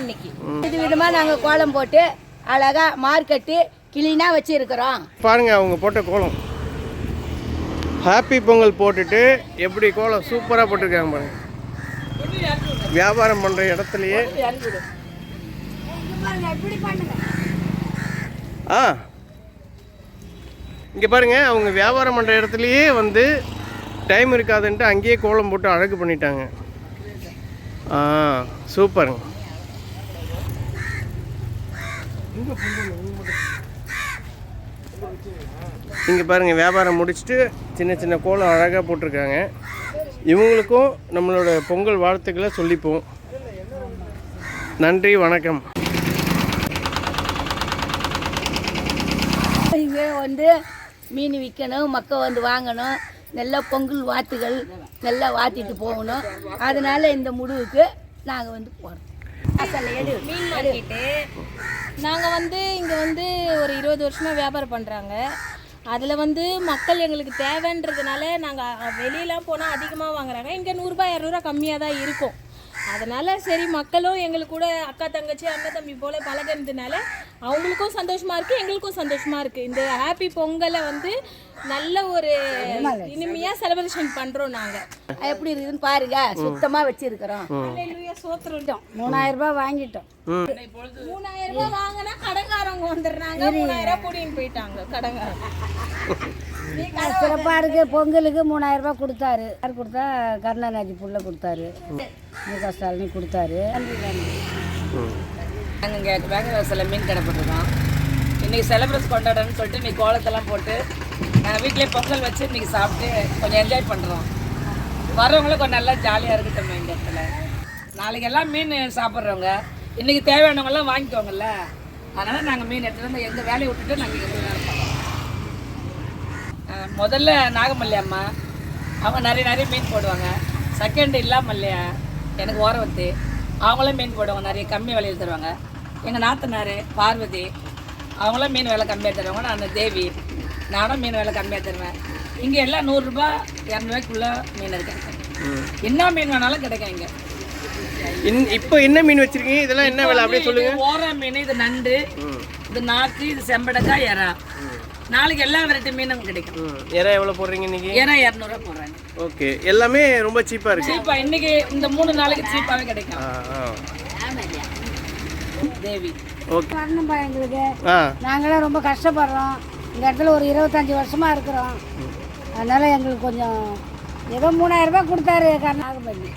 இன்னைக்கு. இது விதமாக நாங்கள் கோலம் போட்டு அழகா மார்க்கெட்டு கிளீனாக வச்சுருக்கிறோம். பாருங்க அவங்க போட்ட கோலம். ஹாப்பி பொங்கல் போட்டுட்டு எப்படி கோலம் சூப்பராக போட்டிருக்காங்க பாருங்க. வியாபாரம் பண்ணுற இடத்துலையே. ஆ. இங்கே பாருங்க அவங்க வியாபாரம் பண்ணுற இடத்துலையே வந்து டைம் இருக்காதுன்ட்டு அங்கேயே கோலம் போட்டு அழகு பண்ணிட்டாங்க. ஆ சூப்பருங்க. இங்கே பாருங்கள் வியாபாரம் முடிச்சுட்டு சின்ன சின்ன கோலம் அழகாக போட்டிருக்காங்க. இவங்களுக்கும் நம்மளோட பொங்கல் வாழ்த்துக்களை சொல்லிப்போம். நன்றி வணக்கம். இங்கே வந்து மீன் விற்கணும் மக்கள் வந்து வாங்கணும் நல்லா பொங்கல் வாத்துகள் நல்லா வாத்திட்டு போகணும். அதனால இந்த முடிவுக்கு நாங்கள் வந்து போகிறோம் மீன் மார்க்கெட்டு. நாங்கள் வந்து இங்கே வந்து ஒரு இருபது வருஷமாக வியாபாரம் பண்ணுறாங்க அதில் வந்து மக்கள் எங்களுக்கு தேவைன்றதுனால நாங்கள் வெளியெலாம் போனால் அதிகமாக வாங்குறாங்க. இங்கே நூறுரூபா இரநூறுவா கம்மியாக தான் இருக்கும். அதனால சரி மக்களும் எங்களுக்கு கூட அக்கா தங்கச்சி அண்ணன் தம்பி போல பழகுனதுனால அவங்களுக்கும் சந்தோஷமா இருக்கு எங்களுக்கும் சந்தோஷமா இருக்கு. இந்த ஹாப்பி பொங்கலை வந்து நல்ல ஒரு இனிமையா செலிப்ரேஷன் பண்றோம் நாங்க. எப்படி இருக்குதுன்னு பாருங்க. சுத்தமாக வச்சுருக்கிறோம். சோத்திரம் மூணாயிரம் ரூபாய் வாங்கிட்டோம். மூணாயிரம் ரூபாய் வாங்கினா கடைக்காரங்க வந்துடுறாங்க. மூணாயிரம் ரூபாய் கூட்டின்னு போயிட்டாங்க கடைக்காரங்க சிறப்பாக இருக்கு பொங்கலுக்கு மூணாயிரம் ரூபாய் கொடுத்தாரு. யார் கொடுத்தா? கருணாநிதி புள்ள கொடுத்தாரு. மு. க ஸ்டாலின் கொடுத்தாரு. நாங்கள் இங்கே வேங்கவாசலில் மீன் கிடப்பட்டுருக்கோம் இன்றைக்கி செலிப்ரேட் கொண்டாடணும்னு சொல்லிட்டு இன்றைக்கி கோலத்தெல்லாம் போட்டு நாங்கள் வீட்டிலே பொங்கல் வச்சு இன்றைக்கி சாப்பிட்டு கொஞ்சம் என்ஜாய் பண்ணுறோம் வரவங்களும் கொஞ்சம் நல்லா ஜாலியாக இருக்கட்டும் இந்த இடத்துல. நாளைக்கு எல்லாம் மீன் சாப்பிட்றவங்க இன்றைக்கி தேவையானவங்கெல்லாம் வாங்கிக்கோங்கல்ல. அதனால் நாங்கள் மீன் எடுத்துகிட்டு வந்து எங்கள் வேலையை விட்டுட்டு நாங்கள் எங்கள் முதல்ல நாகமல்லி அம்மா அவங்க நிறைய நிறைய மீன் போடுவாங்க. செகண்ட் இல்லாமல்லையா எனக்கு ஓரவத்து. அவங்களும் மீன் போடுவாங்க நிறைய கம்மி விலையில் தருவாங்க. எங்கள் நாத்தனார் பார்வதி அவங்களும் மீன் விலை கம்மியாக தருவாங்க நான் தேவி. நானும் மீன் விலை கம்மியாக தருவேன். இங்கே எல்லாம் நூறுரூபா இரநூறுவாய்க்குள்ள மீன் கிடைக்கும் என்ன மீன் வேணாலும் கிடைக்கும் இங்கே. இப்போ என்ன மீன் வச்சிருக்கீங்க? இதெல்லாம் என்ன விலை? அப்படியே சொல்லுங்க. ஓர மீன் இது நண்டு இது நாக்கு இது செம்படக்காய் எறா நாளைக்கு எல்லா வெரைட்டி மீனும் கிடைக்கும். எறா எவ்வளோ போடுறீங்க இன்னைக்கு? ஏன்னா இரநூறுவா போடுறாங்க. ஓகே. எல்லாமே ரொம்ப சீப்பாக இருக்கு. சீப்பா. இன்னைக்கு இந்த மூணு நாளைக்கு சீப்பாவே கிடைக்கும். தேவி. ஓகே வரணும்பா எங்களுக்கு. ஆ. நாங்களாம் ரொம்ப கஷ்டப்படுறோம். இந்த இடத்துல ஒரு இருபத்தஞ்சி வருஷமாக இருக்கிறோம். அதனால் எங்களுக்கு கொஞ்சம் ஏதோ மூணாயிரம் ரூபாய் கொடுத்தாரு பண்ணி